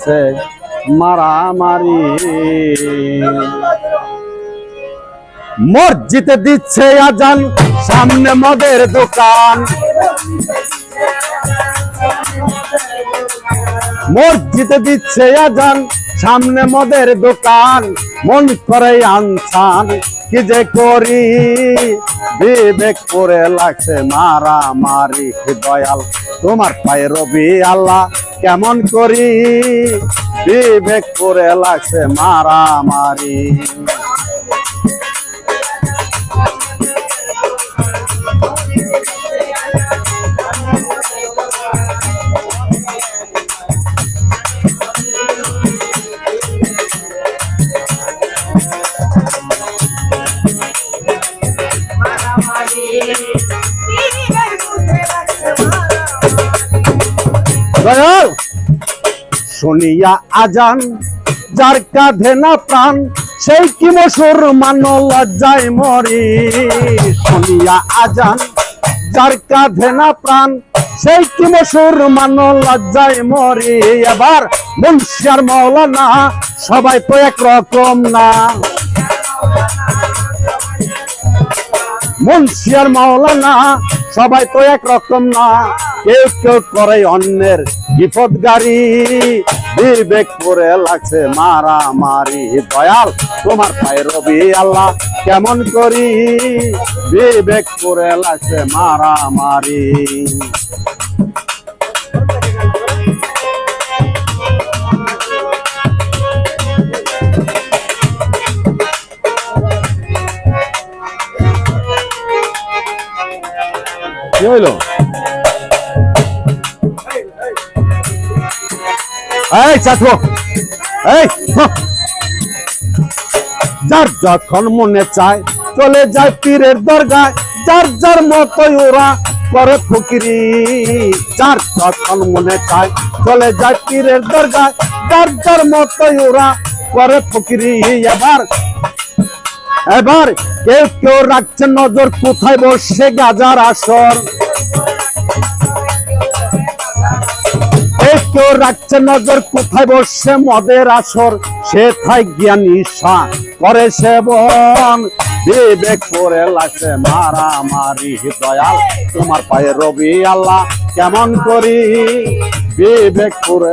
লাগছে মারামারি। মসজিদে দিচ্ছে আজান, সামনে মদের দোকান। মসজিদে দিচ্ছে আজান, সামনে মদের দোকান। মন করে আনছান কি যে করি? বিবেক করে লাগছে মারামারি দয়াল। তোমার পায়ে রবি আল্লাহ কেমন করি? বিবেক করে লাগছে মারামারি। শুনিয়া আজান, যার কাঁধে না প্রাণ, সেই কি মুসলমান লজ্জায় মরি। শুনিয়া আজান, যার কাঁধে না প্রাণ, সেই কি মুসলমান লজ্জায় মরি। এবার মুন্সিয়ার মৌলানা, সবাই তো একরকম না। মুন্সিয়ার মাওলানা সবাই তো একরকম না। কেউ কেউ করে অন্যের বিপদ গাড়ি। বিবেক করে লাগছে মারামারি। দয়াল, তোমার পায়ে রবি আল্লাহ কেমন করি? বিবেক করে লাগছে মারামারি। কি হইল? এই ছাত্র এই যার যখন মনে চায়, চলে যায় পীরের দরগায়। যার যার মতোই ওরা করে ফকিরি। যার যখন মনে চায়, চলে যায় পীরের দরগায়। যার যার মতোই ওরা করে ফকিরি। এবার এবার কেউ কেউ রাখছে নজর, কোথায় বসে গাজার আসর? রাখছে নজর, কোথায় বসছে মদের আসর, সে থাই জ্ঞান ঈশা করে সে বন বিবেক করে লাগছে মারামারি দয়াল। তোমার পায়ে রবি আল্লাহ, কেমন করি? বিবেক করে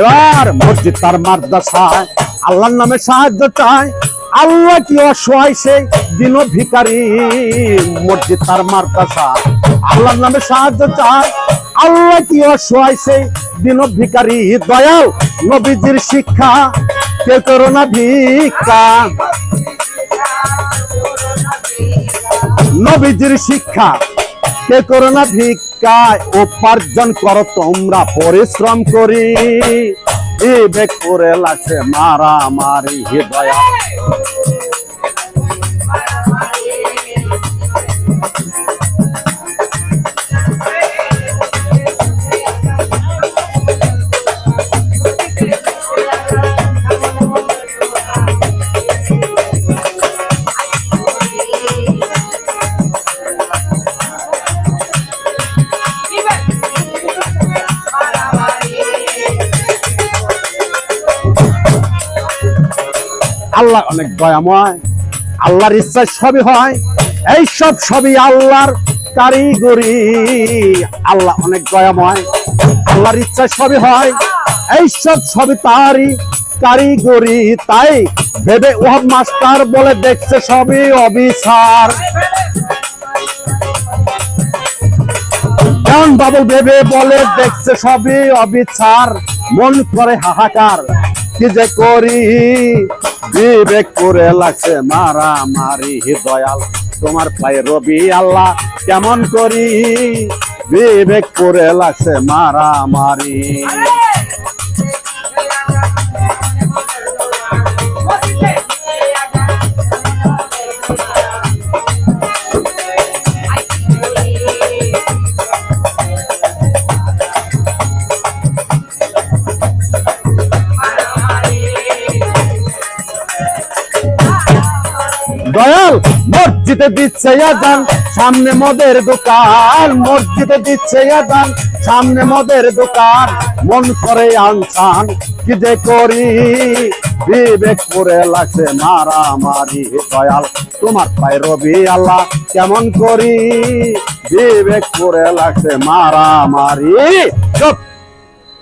এবার মসজিদ তার মাদ্রাসায়, আল্লাহর নামে সাহায্য চায়। আল্লাহ কি অসহায় সেই দিন ভিকারি মসজিদ তার মাদ্রাসা আল্লাহর নামে সাহায্য চায়। আল্লাহ কি অসহায় সেই দিন ভিকারি দয়াল নবীজির শিক্ষা। কে করো না ভিক্ষা? নবীজির শিক্ষা। কে করো না ভিক্ষায় উপার্জন করো তোমরা পরিশ্রম করি। বিবেক করে লাগছে মারামারি হৃদয়া। আল্লাহ অনেক দয়াময়, আল্লাহর ইচ্ছা সবই হয়, এই সব সবই আল্লাহর কারিগরি। আল্লাহ অনেক দয়াময়, আল্লাহর ইচ্ছা সবই হয়, এই সব সবই তারই কারিগরি। তাই ভেবে ওহাব মাস্টার বলে দেখছে সবই অবিচার। বাবু ভেবে বলে দেখছে সবই অবিচার, মন করে হাহাকার। কি যে করি? বিবেক করে লাগছে মারা মারি দয়াল, তোমার পায়ে রবি আল্লাহ, কেমন করি? বিবেক করে লাগছে মারা মারি দয়াল, মসজিদে দিচ্ছে আজান, সামনে মদের দোকান, মসজিদে দিচ্ছে আজান, সামনে মদের দোকান, মন করে আনসান, কি যে করি? বিবেক করে লাগছে মারামারি দয়াল, তোমার পায় রবি আল্লাহ, কেমন করি? বিবেক করে লাগছে মারামারি, চুপ